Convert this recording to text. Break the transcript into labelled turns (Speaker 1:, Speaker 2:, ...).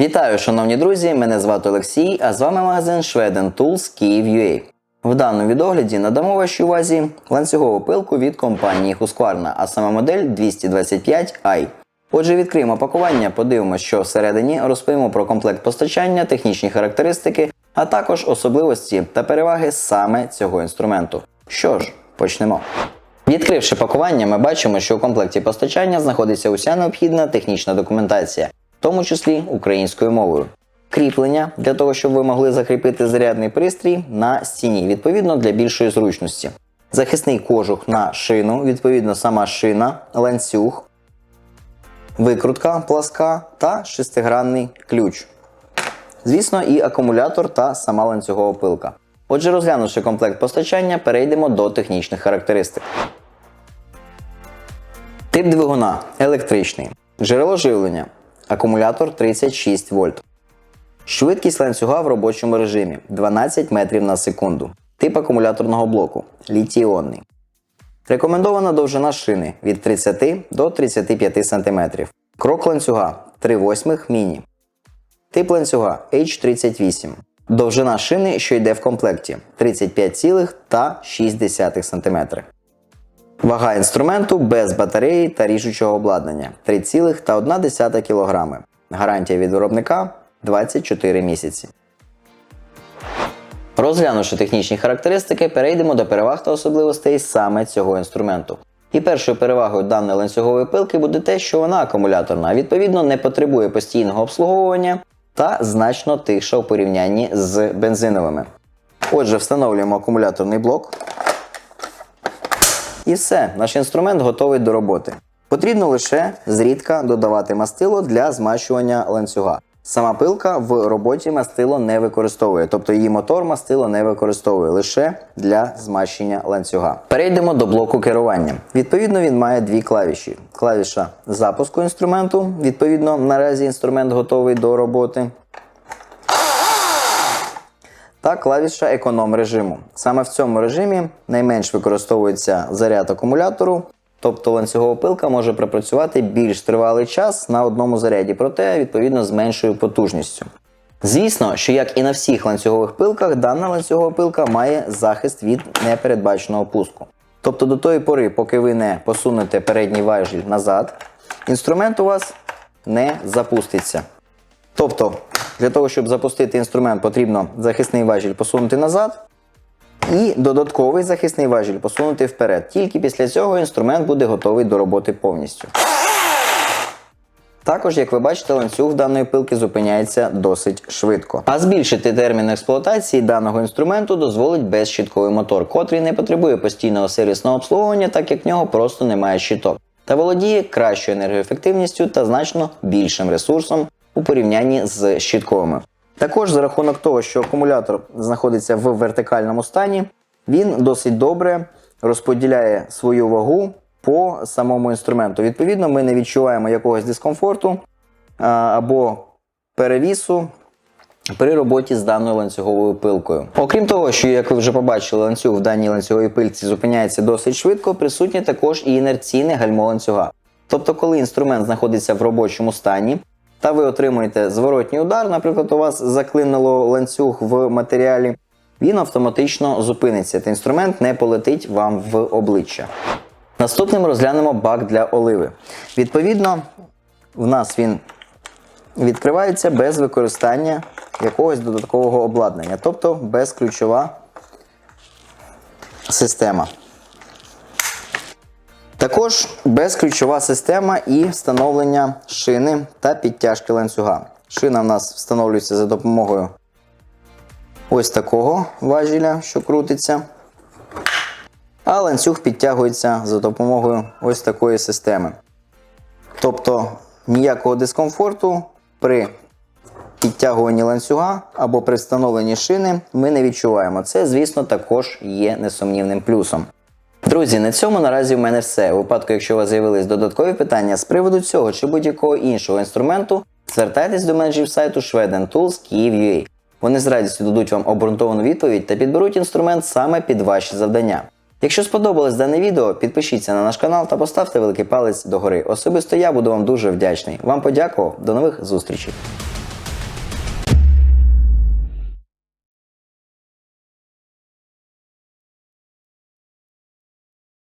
Speaker 1: Вітаю, шановні друзі! Мене звати Олексій, а з вами магазин Schweden Tools Kyiv.ua. В даному відогляді надамо вашій увазі ланцюгову пилку від компанії Husqvarna, а саме модель 225i. Отже, відкриємо пакування, подивимося, що всередині, розповімо про комплект постачання, технічні характеристики, а також особливості та переваги саме цього інструменту. Що ж, почнемо. Відкривши пакування, ми бачимо, що у комплекті постачання знаходиться уся необхідна технічна документація, в тому числі українською мовою. Кріплення для того, щоб ви могли закріпити зарядний пристрій на стіні, відповідно для більшої зручності. Захисний кожух на шину, відповідно сама шина, ланцюг, викрутка пласка та шестигранний ключ. Звісно, і акумулятор та сама ланцюгова пилка. Отже, розглянувши комплект постачання, перейдемо до технічних характеристик. Тип двигуна електричний. Джерело живлення. Акумулятор 36 вольт. Швидкість ланцюга в робочому режимі 12 метрів на секунду. Тип акумуляторного блоку літій-іонний. Рекомендована довжина шини від 30 до 35 см. Крок ланцюга 3 восьмих міні. Тип ланцюга H38. Довжина шини, що йде в комплекті 35,6 см. Вага інструменту без батареї та ріжучого обладнання 3,1 кг. Гарантія від виробника 24 місяці. Розглянувши технічні характеристики, перейдемо до переваг та особливостей саме цього інструменту. І першою перевагою даної ланцюгової пилки буде те, що вона акумуляторна, а відповідно не потребує постійного обслуговування та значно тиша у порівнянні з бензиновими. Отже, встановлюємо акумуляторний блок. І все, наш інструмент готовий до роботи. Потрібно лише зрідка додавати мастило для змащування ланцюга. Сама пилка в роботі мастило не використовує, тобто її мотор мастило не використовує лише для змащення ланцюга. Перейдемо до блоку керування. Відповідно, він має дві клавіші: клавіша запуску інструменту. Відповідно, наразі інструмент готовий до роботи. Та клавіша економ режиму. Саме в цьому режимі найменш використовується заряд акумулятору, тобто ланцюгова пилка може пропрацювати більш тривалий час на одному заряді, проте відповідно з меншою потужністю. Звісно, що як і на всіх ланцюгових пилках, дана ланцюгова пилка має захист від непередбаченого пуску. Тобто до тої пори, поки ви не посунете передній важіль назад, інструмент у вас не запуститься. Тобто, для того, щоб запустити інструмент, потрібно захисний важіль посунути назад і додатковий захисний важіль посунути вперед. Тільки після цього інструмент буде готовий до роботи повністю. Також, як ви бачите, ланцюг даної пилки зупиняється досить швидко. А збільшити термін експлуатації даного інструменту дозволить безщітковий мотор, котрий не потребує постійного сервісного обслуговування, так як в нього просто немає щиток, та володіє кращою енергоефективністю та значно більшим ресурсом у порівнянні з щитковими. Також за рахунок того, що акумулятор знаходиться в вертикальному стані, він досить добре розподіляє свою вагу по самому інструменту. Відповідно, ми не відчуваємо якогось дискомфорту або перевісу при роботі з даною ланцюговою пилкою. Окрім того, що, як ви вже побачили, ланцюг в даній ланцюговій пилці зупиняється досить швидко, присутнє також і інерційне гальмо ланцюга. Тобто, коли інструмент знаходиться в робочому стані, та ви отримуєте зворотній удар, наприклад, у вас заклинило ланцюг в матеріалі, він автоматично зупиниться. Та інструмент не полетить вам в обличчя. Наступним розглянемо бак для оливи. Відповідно, в нас він відкривається без використання якогось додаткового обладнання, тобто безключова система. Також безключова система і встановлення шини та підтяжки ланцюга. Шина в нас встановлюється за допомогою ось такого важіля, що крутиться. А ланцюг підтягується за допомогою ось такої системи. Тобто ніякого дискомфорту при підтягуванні ланцюга або при встановленні шини ми не відчуваємо. Це, звісно, також є несумнівним плюсом. Друзі, на цьому наразі в мене все. У випадку, якщо у вас з'явились додаткові питання з приводу цього чи будь-якого іншого інструменту, звертайтесь до менеджерів сайту Tools Kyiv.ua. Вони з радістю дадуть вам обґрунтовану відповідь та підберуть інструмент саме під ваші завдання. Якщо сподобалось дане відео, підпишіться на наш канал та поставте великий палець догори. Особисто я буду вам дуже вдячний. Вам подякував, до нових зустрічей!